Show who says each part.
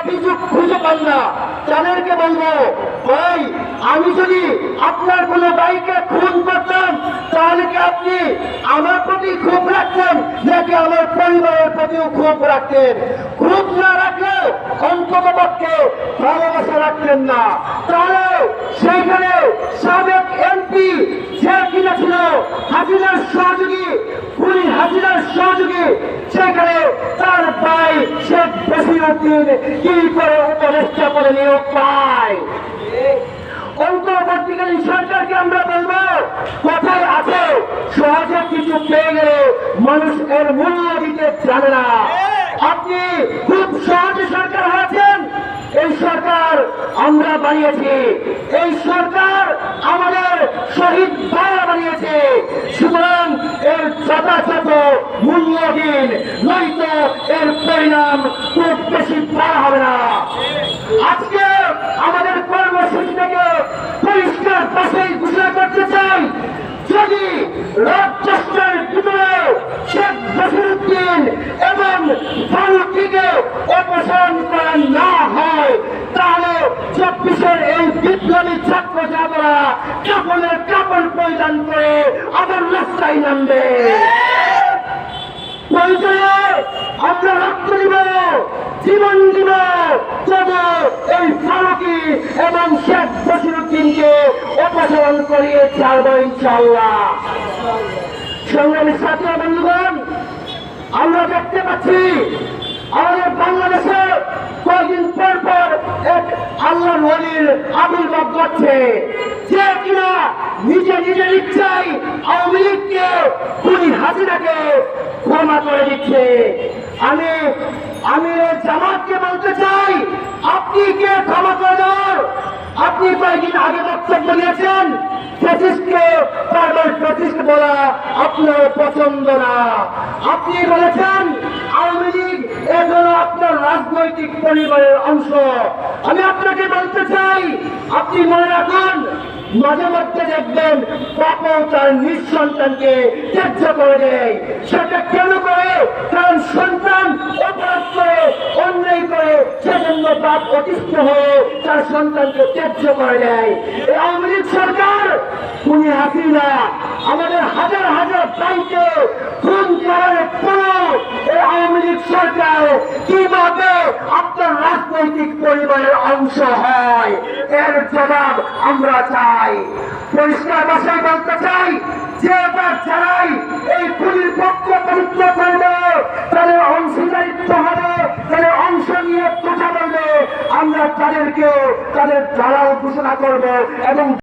Speaker 1: অভিযোগ খুঁজে পান না। তাদেরকে বলব, ভাই, আমি যদি আপনার খুন করতাম, তাহলে কি আপনি আমার প্রতি খুব রাখতেন, নাকি আমার পরিবারের প্রতিও খুব রাখতেন? খুব না অন্তত পক্ষে ভালোবাসা রাখতেন না। তাহলে সেইখানে সাবেক এমপি যে কিনা ছিল হাজিরার সহযোগী হাজিরার সহযোগী সেখানে বসিরুদ্দিন কি করে উপদেষ্টা করে নিয়োগ পায়? সরকারকে আমরা কোথায় আছে? সহজে কিছু পেয়ে গেলে মানুষ এর মূল্য দিতে জানে না। আপনি খুব সহজে সরকার হয়েছেন। এই সরকার আমরা বানিয়েছি। এই সরকার আমাদের শহীদ ভাইরা বানিয়েছে। সুতরাং এর যথাযথ মূল্য দিন নয়তো এর পরিণাম বেশি হবে না। আজকে আমাদের কর্মসূচি থেকে পরিষ্কার পাশেই ঘোষণা করতে চাই। যদি রথচেষ্টার ভিতরে শেখ বসিরুদ্দিন এবং ফারুকিকে অপসারণ করা না হয়, তাহলে চব্বিশের এই বিপ্লবী ছাত্র যাদরা কাপড়ের কাপড় পরিধান করে আবার রাস্তায় নামবে। প্রয়োজনে আমরা রক্ত দিব জীবন দিব তবু এই ফারুকি এবং শেখ বসিরুদ্দিনকে অপসারণ করিয়ে ছাড়বো ইনশাল্লাহ সংগ্রামী ছাত্র বন্ধুগণ, আমরা দেখতে পাচ্ছি আমাদের বাংলাদেশে কয়েকদিন পর পর এক আল্লাহ নদীর আবির্ভাব ঘটছে। যে কিনা নিজে নিজের ইচ্ছাই আওয়ামী লীগকে খুনি হাসিনাকে ক্ষমা করে দিচ্ছে। আমি আমি জামাতকে বলতে চাই, আপনি কে ক্ষমা করে আপনি কয়েকদিন আগে বক্তব্য দিয়েছেন বলা আপনার পছন্দ না। আপনি বলেছেন, আওয়ামী লীগ এগুলো আপনার রাজনৈতিক পরিবারের অংশ। আমি আপনাকে বলতে চাই, আপনি মনে রাখুন, মাঝে মধ্যে দেখবেন বাপও তার নিজ সন্তানকে ত্যায্য করে দেয়। সেজন্য বাপ অতিষ্ঠ হয়ে তার সন্তানকে ত্যায্য করে দেয়। এই আওয়ামী লীগ সরকার খুনি হাসিনা আমাদের হাজার হাজার ভাইকে খুন করার পরও এই আওয়ামী লীগ সরকার কীভাবে আপনার রাজনৈতিক পরিবারের অংশ হয়, এর জবাব আমরা চাই। পরিষ্কার ভাষায় বলতে চাই, যে এবার যারাই এই খুনির পক্ষ পবিত্র করবে আমরা তাদেরকেও তাদের জ্বালাও ঘোষণা করব এবং